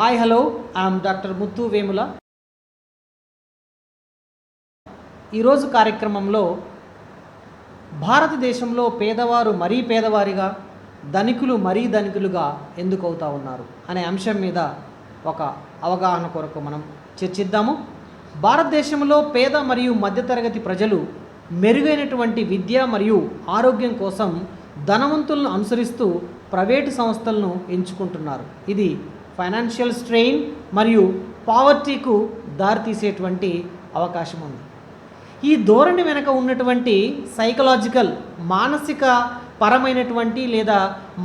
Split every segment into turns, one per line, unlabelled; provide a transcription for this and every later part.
Hi hello I'm doctor Muthu Vemula ఈరోజు కార్యక్రమంలో భారతదేశంలో పేదవారు మరీ పేదవారిగా ధనికులు మరీ ధనికులుగా ఎందుకు అవుతా ఉన్నారు అనే అంశం మీద ఒక అవగాహన కొరకు మనం చర్చిద్దాము. భారతదేశంలో పేద మరియు మధ్యతరగతి ప్రజలు మెరుగైనటువంటి విద్య మరియు ఆరోగ్యం కోసం ధనవంతులను అనుసరిస్తూ ప్రైవేటు సంస్థలను ఎంచుకుంటున్నారు. ఇది ఫైనాన్షియల్ స్ట్రెయిన్ మరియు పావర్టీకు దారితీసేటువంటి అవకాశం ఉంది ఈ ధోరణి వెనక ఉన్నటువంటి సైకలాజికల్ మానసిక పరమైనటువంటి లేదా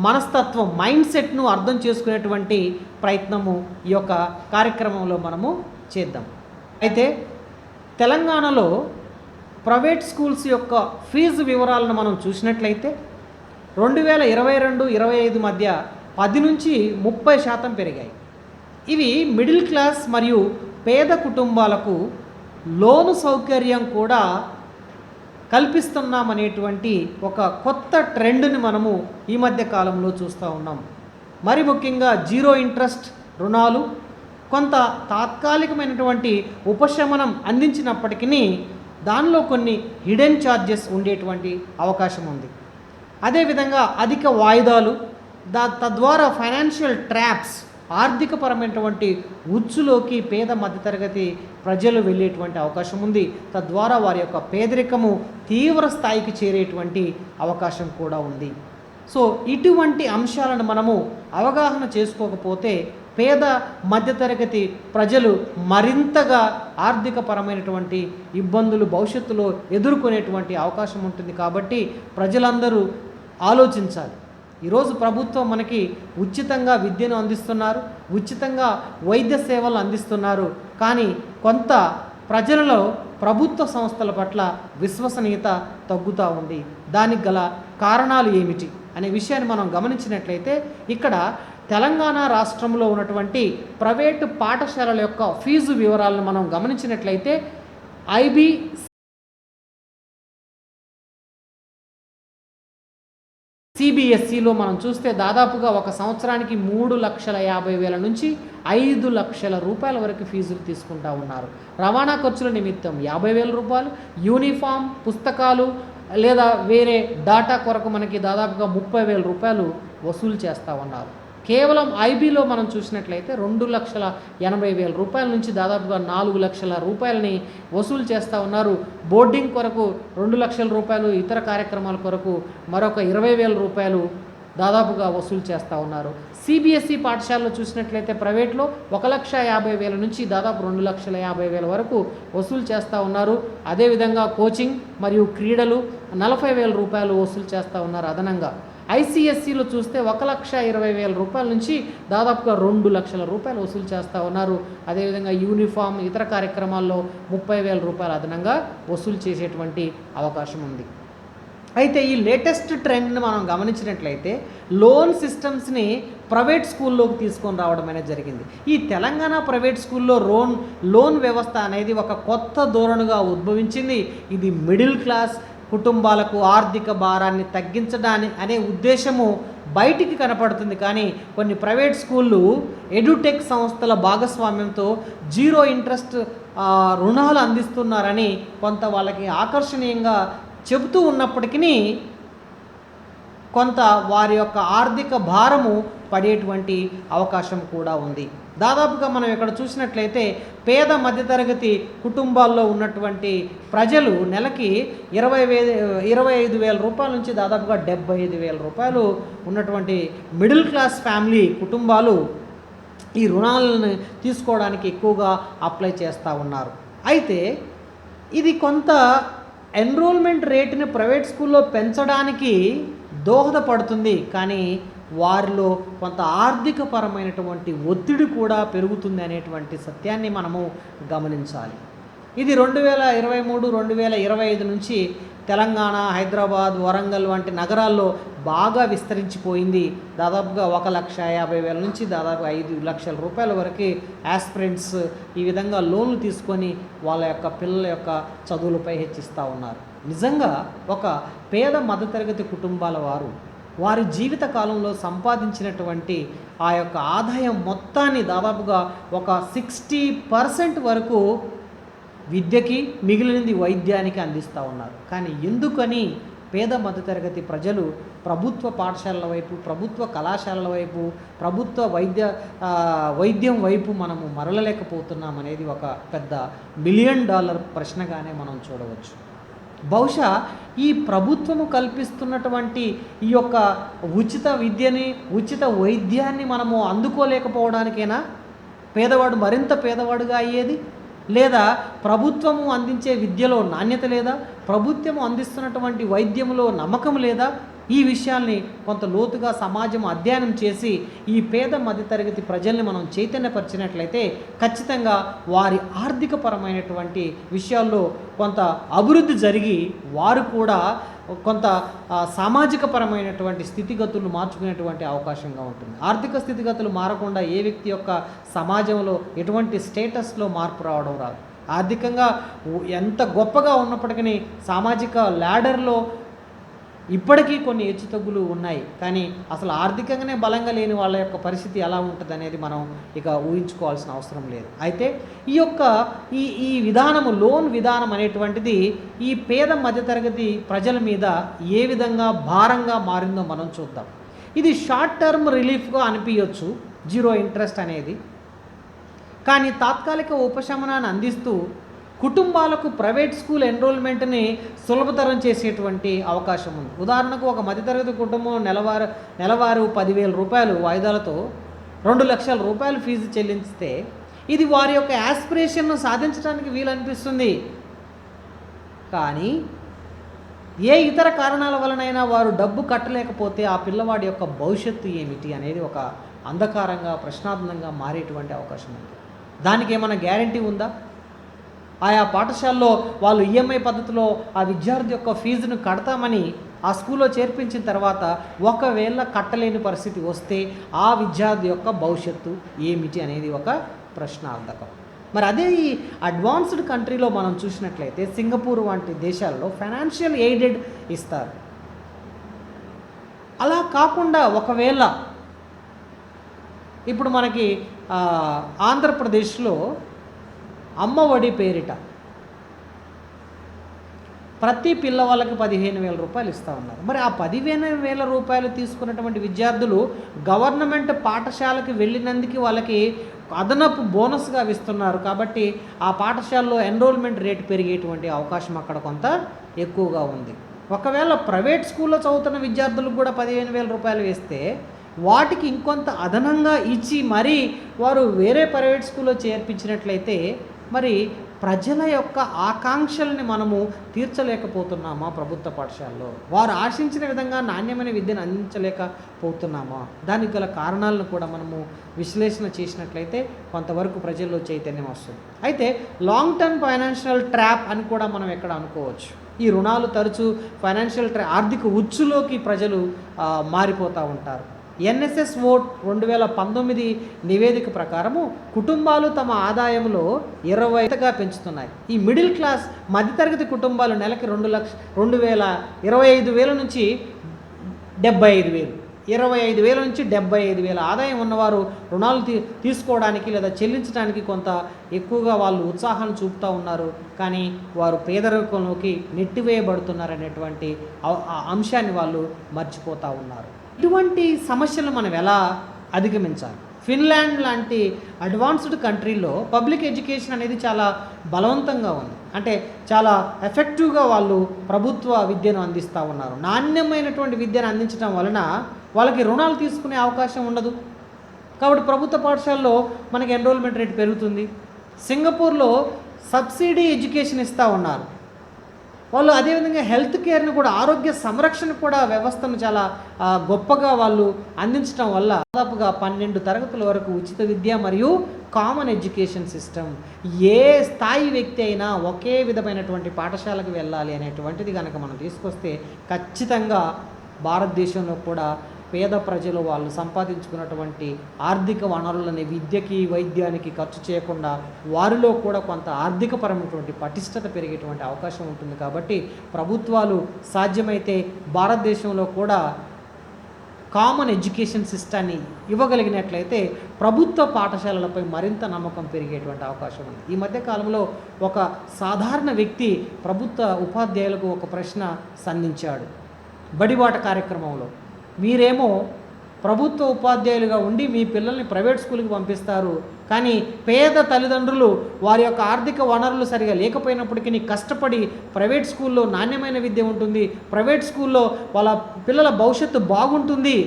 మనస్తత్వం మైండ్ సెట్ను అర్థం చేసుకునేటువంటి ప్రయత్నము ఈ యొక్క కార్యక్రమంలో మనము చేద్దాం. అయితే తెలంగాణలో ప్రైవేట్ స్కూల్స్ యొక్క ఫీజు వివరాలను మనం చూసినట్లయితే రెండు వేల ఇరవై రెండు ఇరవై ఐదు మధ్య పది నుంచి ముప్పై శాతం పెరిగాయి. ఇవి మిడిల్ క్లాస్ మరియు పేద కుటుంబాలకు లోను సౌకర్యం కూడా కల్పిస్తున్నామనేటువంటి ఒక కొత్త ట్రెండ్ని మనము ఈ మధ్య కాలంలో చూస్తూ ఉన్నాం. మరి ముఖ్యంగా జీరో ఇంట్రెస్ట్ రుణాలు కొంత తాత్కాలికమైనటువంటి ఉపశమనం అందించినప్పటికీ దానిలో కొన్ని హిడెన్ ఛార్జెస్ ఉండేటువంటి అవకాశం ఉంది. అదేవిధంగా అధిక వాయిదాలు దా తద్వారా ఫైనాన్షియల్ ట్రాప్స్ ఆర్థికపరమైనటువంటి ఉచ్చులోకి పేద మధ్యతరగతి ప్రజలు వెళ్ళేటువంటి అవకాశం ఉంది. తద్వారా వారి యొక్క పేదరికము తీవ్ర స్థాయికి చేరేటువంటి అవకాశం కూడా ఉంది. సో ఇటువంటి అంశాలను మనము అవగాహన చేసుకోకపోతే పేద మధ్యతరగతి ప్రజలు మరింతగా ఆర్థికపరమైనటువంటి ఇబ్బందులు భవిష్యత్తులో ఎదుర్కొనేటువంటి అవకాశం ఉంటుంది కాబట్టి ప్రజలందరూ ఆలోచించాలి. ఈరోజు ప్రభుత్వం మనకి ఉచితంగా విద్యను అందిస్తున్నారు ఉచితంగా వైద్య సేవలు అందిస్తున్నారు. కానీ కొంత ప్రజలలో ప్రభుత్వ సంస్థల పట్ల విశ్వసనీయత తగ్గుతూ ఉంది. దానికి గల కారణాలు ఏమిటి అనే విషయాన్ని మనం గమనించినట్లయితే ఇక్కడ తెలంగాణ రాష్ట్రంలో ఉన్నటువంటి ప్రైవేటు పాఠశాలల యొక్క ఫీజు వివరాలను మనం గమనించినట్లయితే ఐబీ సిబిఎస్సిలో మనం చూస్తే దాదాపుగా ఒక సంవత్సరానికి మూడు లక్షల యాభై వేల నుంచి ఐదు లక్షల రూపాయల వరకు ఫీజులు తీసుకుంటా ఉన్నారు. రవాణా ఖర్చుల నిమిత్తం యాభై వేల రూపాయలు యూనిఫామ్ పుస్తకాలు లేదా వేరే డాటా కొరకు మనకి దాదాపుగా ముప్పై వేల రూపాయలు వసూలు చేస్తూ ఉన్నారు. కేవలం ఐబీలో మనం చూసినట్లయితే రెండు లక్షల ఎనభై వేల రూపాయల నుంచి దాదాపుగా నాలుగు లక్షల రూపాయలని వసూలు చేస్తూ ఉన్నారు. బోర్డింగ్ కొరకు రెండు లక్షల రూపాయలు ఇతర కార్యక్రమాల కొరకు మరొక ఇరవై వేల రూపాయలు దాదాపుగా వసూలు చేస్తూ ఉన్నారు. సిబిఎస్ఈ పాఠశాలలో చూసినట్లయితే ప్రైవేట్లో ఒక లక్ష యాభై వేల నుంచి దాదాపు రెండు లక్షల యాభై వేల వరకు వసూలు చేస్తూ ఉన్నారు. అదేవిధంగా కోచింగ్ మరియు క్రీడలు నలభై వేల రూపాయలు వసూలు చేస్తూ ఉన్నారు అదనంగా. ఐసీఎస్సీలో చూస్తే ఒక లక్ష ఇరవై వేల రూపాయల నుంచి దాదాపుగా రెండు లక్షల రూపాయలు వసూలు చేస్తూ ఉన్నారు. అదేవిధంగా యూనిఫామ్ ఇతర కార్యక్రమాల్లో ముప్పై వేల రూపాయలు అదనంగా వసూలు చేసేటువంటి అవకాశం ఉంది. అయితే ఈ లేటెస్ట్ ట్రెండ్ని మనం గమనించినట్లయితే లోన్ సిస్టమ్స్ని ప్రైవేట్ స్కూల్లోకి తీసుకొని రావడం అనేది జరిగింది. ఈ తెలంగాణ ప్రైవేట్ స్కూల్లో లోన్ లోన్ వ్యవస్థ అనేది ఒక కొత్త ధోరణిగా ఉద్భవించింది. ఇది మిడిల్ క్లాస్ కుటుంబాలకు ఆర్థిక భారాన్ని తగ్గించడాని అనే ఉద్దేశము బయటికి కనపడుతుంది. కానీ కొన్ని ప్రైవేట్ స్కూళ్ళు ఎడ్యుటెక్ సంస్థల భాగస్వామ్యంతో జీరో ఇంట్రెస్ట్ రుణాలు అందిస్తున్నారని కొంత వాళ్ళకి ఆకర్షణీయంగా చెబుతూ ఉన్నప్పటికీ కొంత వారి యొక్క ఆర్థిక భారము పడేటువంటి అవకాశం కూడా ఉంది. దాదాపుగా మనం ఇక్కడ చూసినట్లయితే పేద మధ్యతరగతి కుటుంబాల్లో ఉన్నటువంటి ప్రజలు నెలకి ఇరవై వే ఇరవై ఐదు వేల రూపాయల నుంచి దాదాపుగా డెబ్బై ఐదు వేల రూపాయలు ఉన్నటువంటి మిడిల్ క్లాస్ ఫ్యామిలీ కుటుంబాలు ఈ రుణాలను తీసుకోవడానికి ఎక్కువగా అప్లై చేస్తూ ఉన్నారు. అయితే ఇది కొంత ఎన్రోల్మెంట్ రేటుని ప్రైవేట్ స్కూల్లో పెంచడానికి దోహదపడుతుంది. కానీ వారిలో కొంత ఆర్థికపరమైనటువంటి ఒత్తిడి కూడా పెరుగుతుంది అనేటువంటి సత్యాన్ని మనము గమనించాలి. ఇది రెండు వేల ఇరవై మూడు రెండు వేల ఇరవై ఐదు నుంచి తెలంగాణ హైదరాబాద్ వరంగల్ వంటి నగరాల్లో బాగా విస్తరించిపోయింది. దాదాపుగా ఒక లక్ష యాభై వేల నుంచి దాదాపు ఐదు లక్షల రూపాయల వరకు యాస్పిరెంట్స్ ఈ విధంగా లోన్లు తీసుకొని వాళ్ళ యొక్క పిల్లల యొక్క చదువులపై హెచ్చిస్తూ ఉన్నారు. నిజంగా ఒక పేద మధ్యతరగతి కుటుంబాల వారు వారి జీవిత కాలంలో సంపాదించినటువంటి ఆ యొక్క ఆదాయం మొత్తాన్ని దాదాపుగా ఒక సిక్స్టీ పర్సెంట్ వరకు విద్యకి మిగిలినది వైద్యానికి అందిస్తూ ఉన్నారు. కానీ ఎందుకని పేద మధ్యతరగతి ప్రజలు ప్రభుత్వ పాఠశాలల వైపు ప్రభుత్వ కళాశాలల వైపు ప్రభుత్వ వైద్య వైద్యం వైపు మనము మరలలేకపోతున్నాం అనేది ఒక పెద్ద మిలియన్ డాలర్ ప్రశ్నగానే మనం చూడవచ్చు. బహుశా ఈ ప్రభుత్వము కల్పిస్తున్నటువంటి ఈ యొక్క ఉచిత విద్యని ఉచిత వైద్యాన్ని మనము అందుకోలేకపోవడానికైనా పేదవాడు మరింత పేదవాడుగా అయ్యేది? లేదా ప్రభుత్వము అందించే విద్యలో నాణ్యత లేదా? ప్రభుత్వము అందిస్తున్నటువంటి వైద్యములో నమ్మకం లేదా? ఈ విషయాల్ని కొంత లోతుగా సమాజం అధ్యయనం చేసి ఈ పేద మధ్యతరగతి ప్రజల్ని మనం చైతన్యపరిచినట్లయితే ఖచ్చితంగా వారి ఆర్థికపరమైనటువంటి విషయాల్లో కొంత అభివృద్ధి జరిగి వారు కూడా కొంత సామాజిక పరమైనటువంటి స్థితిగతులు మార్చుకునేటువంటి అవకాశంగా ఉంటుంది. ఆర్థిక స్థితిగతులు మారకుండా ఏ వ్యక్తి యొక్క సమాజంలో ఎటువంటి స్టేటస్లో మార్పు రావడం రాదు. ఆర్థికంగా ఎంత గొప్పగా ఉన్నప్పటికీ సామాజిక ల్యాడర్లో ఇప్పటికీ కొన్ని హెచ్చుతగ్గులు ఉన్నాయి. కానీ అసలు ఆర్థికంగానే బలంగా లేని వాళ్ళ యొక్క పరిస్థితి ఎలా ఉంటుంది అనేది మనం ఇక ఊహించుకోవాల్సిన అవసరం లేదు. అయితే ఈ యొక్క ఈ ఈ విధానము లోన్ విధానం అనేటువంటిది ఈ పేద మధ్యతరగతి ప్రజల మీద ఏ విధంగా భారంగా మారిందో మనం చూద్దాం. ఇది షార్ట్ టర్మ్ రిలీఫ్గా అనిపించవచ్చు జీరో ఇంట్రెస్ట్ అనేది. కానీ తాత్కాలిక ఉపశమనాన్ని అందిస్తూ కుటుంబాలకు ప్రైవేట్ స్కూల్ ఎన్రోల్మెంట్ని సులభతరం చేసేటువంటి అవకాశం ఉంది. ఉదాహరణకు ఒక మధ్యతరగతి కుటుంబం నెలవారు నెలవారు పదివేల రూపాయలు వాయిదాలతో రెండు లక్షల రూపాయలు ఫీజు చెల్లిస్తే ఇది వారి యొక్క యాస్పిరేషన్ను సాధించడానికి వీలనిపిస్తుంది. కానీ ఏ ఇతర కారణాల వలనైనా వారు డబ్బు కట్టలేకపోతే ఆ పిల్లవాడి యొక్క భవిష్యత్తు ఏమిటి అనేది ఒక అంధకారంగా ప్రశ్నార్థంగా మారేటువంటి అవకాశం ఉంది. దానికి ఏమైనా గ్యారంటీ ఉందా? ఆయా పాఠశాలలో వాళ్ళు ఈఎంఐ పద్ధతిలో ఆ విద్యార్థి యొక్క ఫీజును కడతామని ఆ స్కూల్లో చేర్పించిన తర్వాత ఒకవేళ కట్టలేని పరిస్థితి వస్తే ఆ విద్యార్థి యొక్క భవిష్యత్తు ఏమిటి అనేది ఒక ప్రశ్నార్థకం. మరి అదే ఈ అడ్వాన్స్డ్ కంట్రీలో మనం చూసినట్లయితే సింగపూర్ వంటి దేశాలలో ఫైనాన్షియల్ ఎయిడెడ్ ఇస్తారు. అలా కాకుండా ఒకవేళ ఇప్పుడు మనకి ఆంధ్రప్రదేశ్లో అమ్మఒడి పేరిట. ప్రతి పిల్లవాళ్ళకి పదిహేను వేల రూపాయలు ఇస్తూ ఉన్నారు. మరి ఆ పదిహేను వేల రూపాయలు తీసుకున్నటువంటి విద్యార్థులు గవర్నమెంట్ పాఠశాలకి వెళ్ళినందుకు వాళ్ళకి అదనపు బోనస్గా ఇస్తున్నారు. కాబట్టి ఆ పాఠశాలలో ఎన్రోల్మెంట్ రేట్ పెరిగేటువంటి అవకాశం అక్కడ కొంత ఎక్కువగా ఉంది. ఒకవేళ ప్రైవేట్ స్కూల్లో చదువుతున్న విద్యార్థులకు కూడా పదిహేను వేల రూపాయలు వేస్తే వాటికి ఇంకొంత అదనంగా ఇచ్చి మరీ వారు వేరే ప్రైవేట్ స్కూల్లో చేర్పించినట్లయితే మరి ప్రజల యొక్క ఆకాంక్షల్ని మనము తీర్చలేకపోతున్నామా ప్రభుత్వ పాఠశాలలో? వారు ఆశించిన విధంగా నాణ్యమైన విద్యను అందించలేకపోతున్నామా? దానికి గల కారణాలను కూడా మనము విశ్లేషణ చేసినట్లయితే కొంతవరకు ప్రజల్లో చైతన్యం వస్తుంది. అయితే లాంగ్ టర్మ్ ఫైనాన్షియల్ ట్రాప్ అని కూడా మనం ఎక్కడ అనుకోవచ్చు. ఈ రుణాలు తరచూ ఫైనాన్షియల్ ట్రా ఆర్థిక ఉచ్చులోకి ప్రజలు మారిపోతూ ఉంటారు. ఎన్ఎస్ఎస్ ఓట్ రెండు వేల పంతొమ్మిది నివేదిక ప్రకారము కుటుంబాలు తమ ఆదాయంలో ఇరవైగా పెంచుతున్నాయి. ఈ మిడిల్ క్లాస్ మధ్యతరగతి కుటుంబాలు నెలకి రెండు లక్ష రెండు వేల ఇరవై ఐదు వేల నుంచి డెబ్బై ఐదు వేలు. ఇరవై ఐదు వేల నుంచి డెబ్బై ఐదు వేల ఆదాయం ఉన్నవారు రుణాలు తీ తీసుకోవడానికి లేదా చెల్లించడానికి కొంత ఎక్కువగా వాళ్ళు ఉత్సాహాన్ని చూపుతూ ఉన్నారు. కానీ వారు పేదరికంలోకి నెట్టివేయబడుతున్నారనేటువంటి ఆ అంశాన్ని వాళ్ళు మర్చిపోతూ ఉన్నారు. ఇటువంటి సమస్యలు మనం ఎలా అధిగమించాలి? ఫిన్లాండ్ లాంటి అడ్వాన్స్డ్ కంట్రీలో పబ్లిక్ ఎడ్యుకేషన్ అనేది చాలా బలవంతంగా ఉంది. అంటే చాలా ఎఫెక్టివ్గా వాళ్ళు ప్రభుత్వ విద్యను అందిస్తూ ఉన్నారు. నాణ్యమైనటువంటి విద్యను అందించడం వలన వాళ్ళకి రుణాలు తీసుకునే అవకాశం ఉండదు. కాబట్టి ప్రభుత్వ పాఠశాలలో మనకి ఎన్రోల్మెంట్ రేట్ పెరుగుతుంది. సింగపూర్లో సబ్సిడీ ఎడ్యుకేషన్ ఇస్తూ ఉన్నారు. వాళ్ళు అదేవిధంగా హెల్త్ కేర్ని కూడా ఆరోగ్య సంరక్షణ కూడా వ్యవస్థను చాలా గొప్పగా వాళ్ళు అందించడం వల్ల దాదాపుగా పన్నెండు తరగతుల వరకు ఉచిత విద్య మరియు కామన్ ఎడ్యుకేషన్ సిస్టమ్. ఏ స్థాయి వ్యక్తి అయినా ఒకే విధమైనటువంటి పాఠశాలకు వెళ్ళాలి అనేటువంటిది కనుక మనం తీసుకొస్తే ఖచ్చితంగా భారతదేశంలో కూడా పేద ప్రజలు వాళ్ళు సంపాదించుకున్నటువంటి ఆర్థిక వనరులని విద్యకి వైద్యానికి ఖర్చు చేయకుండా వారిలో కూడా కొంత ఆర్థికపరమైనటువంటి పటిష్టత పెరిగేటువంటి అవకాశం ఉంటుంది కాబట్టి ప్రభుత్వాలు సాధ్యమైతే భారతదేశంలో కూడా కామన్ ఎడ్యుకేషన్ సిస్టాన్ని ఇవ్వగలిగినట్లయితే ప్రభుత్వ పాఠశాలలపై మరింత నమ్మకం పెరిగేటువంటి అవకాశం ఉంది. ఈ మధ్య కాలంలో ఒక సాధారణ వ్యక్తి ప్రభుత్వ ఉపాధ్యాయులకు ఒక ప్రశ్న సంధించాడు. బడిబాట కార్యక్రమంలో మీరేమో ప్రభుత్వ ఉపాధ్యాయులుగా ఉండి మీ పిల్లల్ని ప్రైవేట్ స్కూల్కి పంపిస్తారు. కానీ పేద తల్లిదండ్రులు వారి యొక్క ఆర్థిక వనరులు సరిగా లేకపోయినప్పటికీ కష్టపడి ప్రైవేట్ స్కూల్లో నాణ్యమైన విద్య ఉంటుంది. ప్రైవేట్ స్కూల్లో వాళ్ళ పిల్లల భవిష్యత్తు బాగుంటుంది.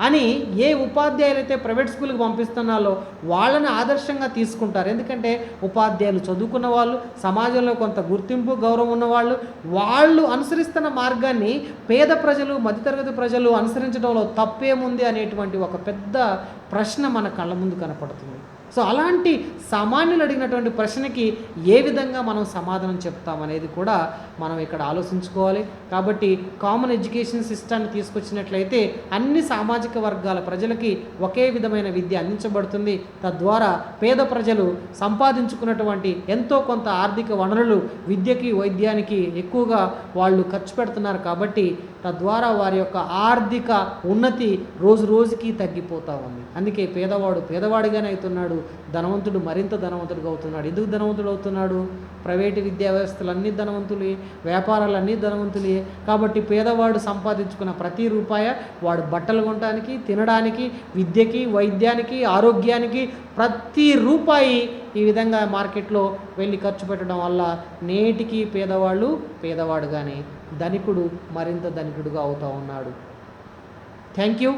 అని ఏ ఉపాధ్యాయులు అయితే ప్రైవేట్ స్కూల్కి పంపిస్తున్నారో వాళ్ళని ఆదర్శంగా తీసుకుంటారు. ఎందుకంటే ఉపాధ్యాయులు చదువుకున్న వాళ్ళు సమాజంలో కొంత గుర్తింపు గౌరవం ఉన్నవాళ్ళు వాళ్ళు అనుసరిస్తున్న మార్గాన్ని పేద ప్రజలు మధ్యతరగతి ప్రజలు అనుసరించడంలో తప్పేముంది అనేటువంటి ఒక పెద్ద ప్రశ్న మన కళ్ళ ముందు కనపడుతుంది. సో అలాంటి సామాన్యులు అడిగినటువంటి ప్రశ్నకి ఏ విధంగా మనం సమాధానం చెప్తామనేది కూడా మనం ఇక్కడ ఆలోచించుకోవాలి. కాబట్టి కామన్ ఎడ్యుకేషన్ సిస్టాన్ని తీసుకొచ్చినట్లయితే అన్ని సామాజిక వర్గాల ప్రజలకి ఒకే విధమైన విద్య అందించబడుతుంది. తద్వారా పేద ప్రజలు సంపాదించుకున్నటువంటి ఎంతో కొంత ఆర్థిక వనరులు విద్యకి వైద్యానికి ఎక్కువగా వాళ్ళు ఖర్చు పెడుతున్నారు. కాబట్టి తద్వారా వారి యొక్క ఆర్థిక ఉన్నతి రోజు రోజుకి తగ్గిపోతూ ఉంది. అందుకే పేదవాడు పేదవాడిగానే అవుతున్నాడు ధనవంతుడు మరింత ధనవంతుడిగా అవుతున్నాడు. ఎందుకు ధనవంతుడు అవుతున్నాడు? ప్రైవేటు విద్యా వ్యవస్థలు అన్ని ధనవంతులే వ్యాపారాలు అన్నీ ధనవంతులే. కాబట్టి పేదవాడు సంపాదించుకున్న ప్రతి రూపాయ వాడు బట్టలు కొనడానికి తినడానికి విద్యకి వైద్యానికి ఆరోగ్యానికి ప్రతి రూపాయి ఈ విధంగా మార్కెట్లో వెళ్ళి ఖర్చు పెట్టడం వల్ల నేటికి పేదవాళ్ళు పేదవాడుగానే ధనికుడు మరింత ధనికుడుగా అవుతూ ఉన్నాడు. Thank you